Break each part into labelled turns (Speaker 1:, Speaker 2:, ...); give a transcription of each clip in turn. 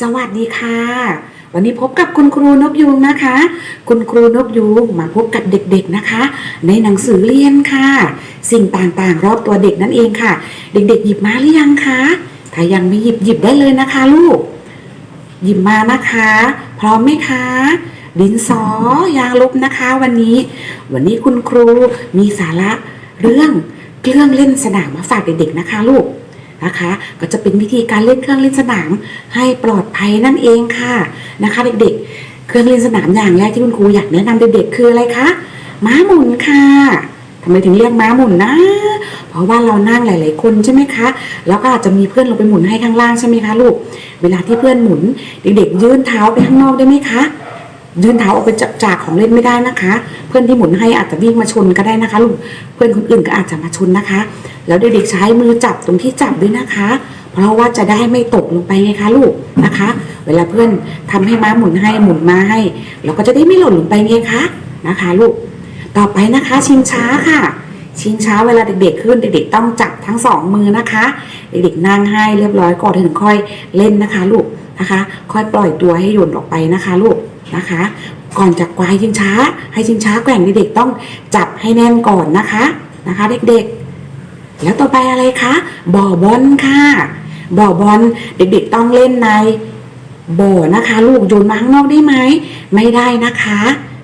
Speaker 1: สวัสดีค่ะ วันนี้พบกับคุณครูนกยูงนะคะ คุณครูนกยูงมาพบกับเด็กๆนะคะ ในหนังสือเรียนค่ะ สิ่งต่างๆ รอบตัวเด็กนั่นเองค่ะ เด็กๆ หยิบมาหรือยังคะถ้ายังไม่หยิบหยิบได้เลยนะคะ ลูก หยิบมานะคะ พร้อมไหมคะดินสอยางลบนะคะ วันนี้ วันนี้คุณครูมีสาระเรื่องเครื่องเล่นสนามมาฝากเด็กๆนะคะ ลูก นะคะ ก็จะเป็นวิธีการเล่นเครื่องเล่นสนาม ให้ปลอดภัยนั่นเองค่ะนะคะ เด็กๆ เครื่องเล่นสนามอย่างแรกที่คุณครูอยากแนะนำเด็กๆคืออะไรคะม้าหมุนค่ะทำไมถึงเรียกม้าหมุนนะ เพราะว่าเรานั่งหลาย ๆ คนใช่ไหมคะ แล้วก็อาจจะมีเพื่อนเราไปหมุนให้ข้างล่างใช่ไหมคะลูก เวลาที่เพื่อนหมุน เด็ก ๆ ยื่นเท้าไปข้างนอกได้ไหมคะ ยื่นเท้าออกไปจากจากของเล่นไม่ได้นะคะ เพื่อนที่หมุนให้อาจจะวิ่งมาชนก็ได้นะคะลูกเพื่อนคนอื่นก็อาจจะมาชนนะคะ แล้วเด็กๆใช้มือจับตรงที่จับด้วยนะคะ เพราะว่าจะได้ไม่ตกลงไปไงคะลูกนะคะ เวลาเพื่อนทำให้ม้าหมุนให้หมุนมาให้ เราก็จะได้ไม่หล่นลงไปไงคะนะคะ ลูกต่อไปนะคะ ชิงช้าค่ะ ชิงช้าเวลาเด็กๆขึ้นเด็กๆต้องจับทั้งสองมือนะคะ เด็กๆนั่งให้เรียบร้อยก่อนถึงค่อยเล่นนะคะ ลูกนะคะ ค่อยปล่อยตัวให้โยนออกไปนะคะ ลูก นะคะ ก่อนจากควายชิงช้า ให้ชิงช้าแกว่งเด็กๆต้องจับให้แน่นก่อนนะคะนะคะ เด็กๆ แล้วต่อไปอะไรคะบ่อบอลค่ะบ่อบอลเด็กๆต้องเล่นในบ่อนะคะ ลูกโยนมาข้างนอกได้ไหมไม่ได้นะคะ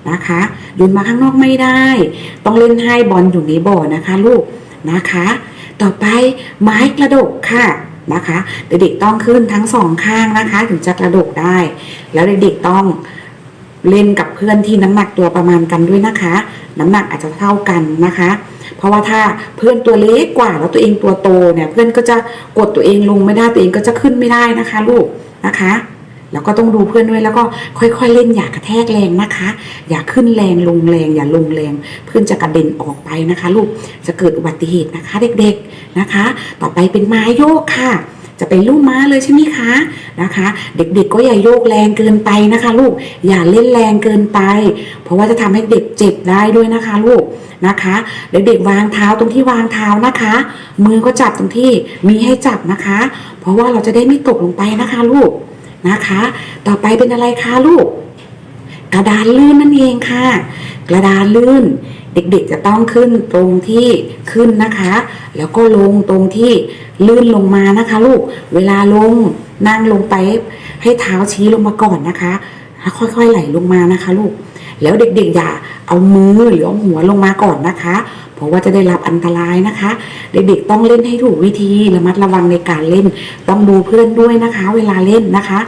Speaker 1: นะคะโยนมาข้างนอกไม่ได้ ต้องเล่นให้บอลอยู่ในบ่อนะคะลูกนะคะ ต่อไปไม้กระดกค่ะนะคะ เด็กๆต้องขึ้นทั้งสองข้างนะคะ ถึงจะกระดกได้ แล้วเด็กๆต้อง เล่นกับเพื่อนที่น้ำหนักตัวประมาณกันด้วยนะคะ น้ำหนักอาจจะเท่ากันนะคะ เพราะว่าถ้าเพื่อนตัวเล็กกว่าแล้วตัวเองตัวโตเนี่ยเพื่อนก็จะกดตัวเองลงไม่ได้ตัวเองก็จะขึ้นไม่ได้นะคะ ลูกนะคะแล้วก็ต้องดูเพื่อนด้วยแล้วก็ค่อยๆ เล่นอย่ากระแทกแรงนะคะ อย่าขึ้นแรงลงแรง อย่าลงแรง เพื่อนจะกระเด็นออกไปนะคะ ลูกจะเกิดอุบัติเหตุนะคะ เด็กๆนะคะ ต่อไปเป็นไม้โยกค่ะ จะเป็นลูกม้าเลยใช่ไหมคะนะคะ เด็กๆก็อย่าโยกแรงเกินไปนะคะ ลูกอย่าเล่นแรงเกินไป เพราะว่าจะทำให้เด็กเจ็บได้ด้วยนะคะลูกนะคะเด็กๆวางเท้าตรงที่วางเท้านะคะ มือก็จับตรงที่มีให้จับนะคะ เพราะว่าเราจะได้ไม่ตกลงไปนะคะลูกนะคะ ต่อไปเป็นอะไรคะลูก กระดานลื่นนั่นเองค่ะ กระดานลื่น เด็กๆจะต้องขึ้นตรงที่ขึ้นนะคะ แล้วก็ลงตรงที่ลื่นลงมานะคะ ลูกเวลาลงนั่งลงไป ให้เท้าชี้ลงมาก่อนนะคะแล้วค่อยๆไหลลงมานะคะ ลูกแล้วเด็กๆอย่าเอามือหรือเอาหัวลงมาก่อนนะคะ เพราะว่าจะได้รับอันตรายนะคะ เด็กๆต้องเล่นให้ถูกวิธีระมัดระวังในการเล่น ต้องดูเพื่อนด้วยนะคะ เวลาเล่นนะคะ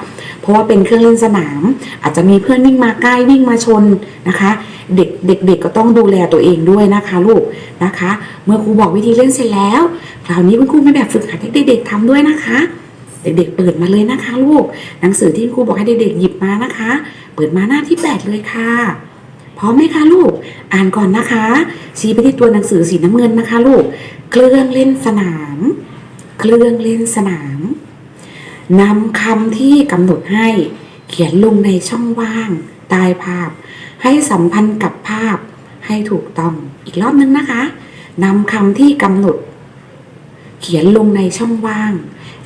Speaker 1: เพราะว่าเป็นเครื่องเล่นสนาม อาจจะมีเพื่อนวิ่งมาใกล้วิ่งมาชนนะคะ เด็กเด็กๆก็ต้องดูแลตัวเองด้วยนะคะลูกนะคะ เมื่อครูบอกวิธีเล่นเสร็จแล้วคราวนี้คุณครูมีแบบฝึกหัดให้เด็กๆทำด้วยนะคะเด็กๆเปิดมาเลยนะคะลูก หนังสือที่ครูบอกให้เด็กๆหยิบมานะคะ เปิดมาหน้าที่แปดเลยค่ะ พร้อมไหมคะลูก อ่านก่อนนะคะ ชี้ไปที่ตัวหนังสือสีน้ำเงินนะคะลูก เครื่องเล่นสนาม เครื่องเล่นสนามนำคำที่กำหนดให้เขียนลงในช่องว่างใต้ภาพ ให้สัมพันธ์กับภาพให้ถูกต้องอีกรอบนึงนะคะนำคำที่กำหนด เขียนลงในช่องว่าง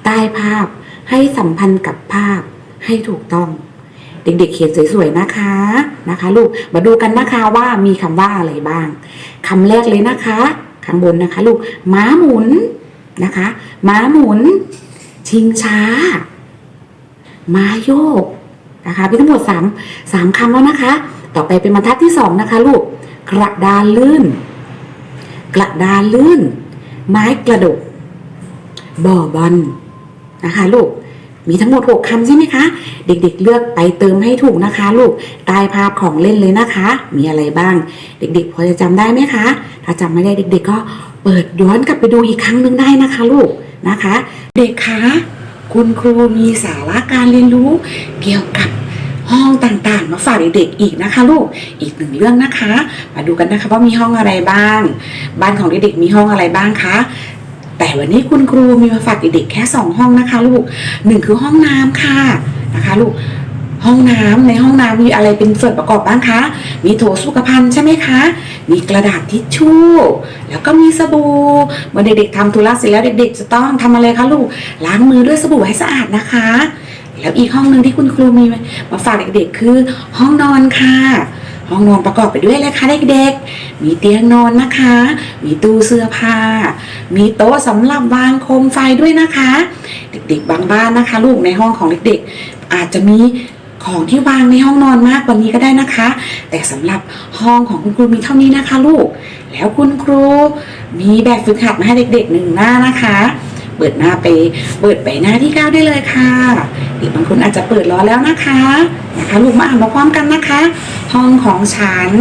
Speaker 1: ใต้ภาพให้สัมพันธ์กับภาพให้ถูกต้อง เด็กๆเขียนสวยๆนะคะนะคะ ลูกมาดูกันนะคะว่ามีคำว่าอะไรบ้างคำแรกเลยนะคะข้างบนนะคะ ลูกม้าหมุนนะคะ ม้าหมุน ชิงช้า ม้าโยกนะคะมีทั้งหมดสามสามคำแล้วนะคะ ต่อไปเป็นบรรทัดที่สองนะคะ ลูกกระดานลื่น กระดานลื่น ไม้กระดกบ่อบอลนะคะ ลูก มีทั้งหมด 6คำใช่ไหมคะ เด็กๆ เลือกไปเติมให้ถูกนะคะ ลูกใต้ภาพของเล่นเลยนะคะ มีอะไรบ้าง เด็กๆ พอจะจำได้ไหมคะ ถ้าจำไม่ได้เด็ก ๆ ก็เปิดย้อนกลับไปดูอีกครั้งหนึ่งได้นะคะลูกนะคะ เด็กคะคุณครูมีสาระการเรียนรู้เกี่ยวกับห้องต่างๆ มาฝากเด็กๆอีกนะคะ ลูก อีกหนึ่งเรื่องนะคะ มาดูกันนะคะว่ามีห้องอะไรบ้าง บ้านของเด็กๆมีห้องอะไรบ้างคะ แต่วันนี้คุณครูมีมาฝากเด็กๆแค่สองห้องนะคะลูกหนึ่งคือห้องน้ำค่ะนะคะลูกห้องน้ำในห้องน้ำมีอะไรเป็นส่วนประกอบบ้างคะ มีโถสุขภัณฑ์ใช่ไหมคะ มีกระดาษทิชชู่ แล้วก็มีสบู่เมื่อเด็กๆทำธุระเสร็จแล้วเด็ก ๆ จะต้องทำอะไรคะลูก ล้างมือด้วยสบู่ให้สะอาดนะคะ แล้วอีกห้องหนึ่งที่คุณครูมีมาฝากเด็กๆคือ ห้องนอนค่ะ ห้องนอนประกอบไปด้วยอะไรคะเด็กๆ มีเตียงนอนนะคะ มีตู้เสื้อผ้า มีโต๊ะสำหรับวางโคมไฟด้วยนะคะ เด็กๆ บางบ้านนะคะ ลูกในห้องของเด็กๆ อาจจะมีของที่วางในห้องนอนมากกว่านี้ก็ได้นะคะ แต่สำหรับห้องของคุณครูมีเท่านี้นะคะ ลูก แล้วคุณครูมีแบบฝึกหัดมาให้เด็กๆหนึ่งหน้านะคะ เปิดหน้าไป เปิดไปหน้าที่เก้าได้เลยค่ะเด็กบางคนอาจจะเปิดรอแล้วนะคะนะคะลูกมาอ่านมาพร้อมกันนะคะ ห้องของฉัน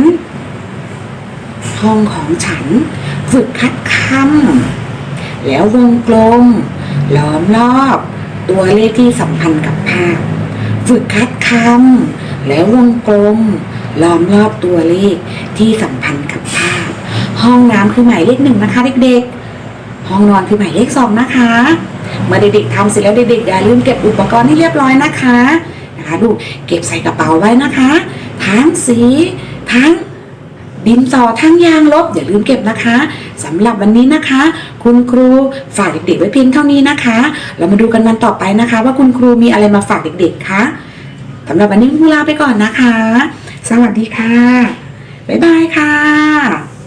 Speaker 1: ห้องของฉัน ฝึกคัดคำแล้ววงกลมล้อมรอบ ตัวเลขที่สัมพันธ์กับภาพ ฝึกคัดคำแล้ววงกลมล้อมรอบตัวเลขที่สัมพันธ์กับภาพ ห้องน้ำคือหมายเลขหนึ่งนะคะเด็กๆ ห้องนอนคือหมายเลขสองนะคะเมื่อเด็กๆทำเสร็จแล้วเด็กๆอย่าลืมเก็บอุปกรณ์ให้เรียบร้อยนะคะนะคะดูเก็บใส่กระเป๋าไว้นะคะ ทั้งสีทั้งดินสอทั้งยางลบอย่าลืมเก็บนะคะสำหรับวันนี้นะคะ คุณครูฝากเด็กๆไว้เพียงเท่านี้นะคะ เรามาดูกันวันต่อไปนะคะ ว่าคุณครูมีอะไรมาฝากเด็กๆคะสำหรับวันนี้คุณครูลาไปก่อนนะคะ สวัสดีค่ะ บ๊ายบายค่ะ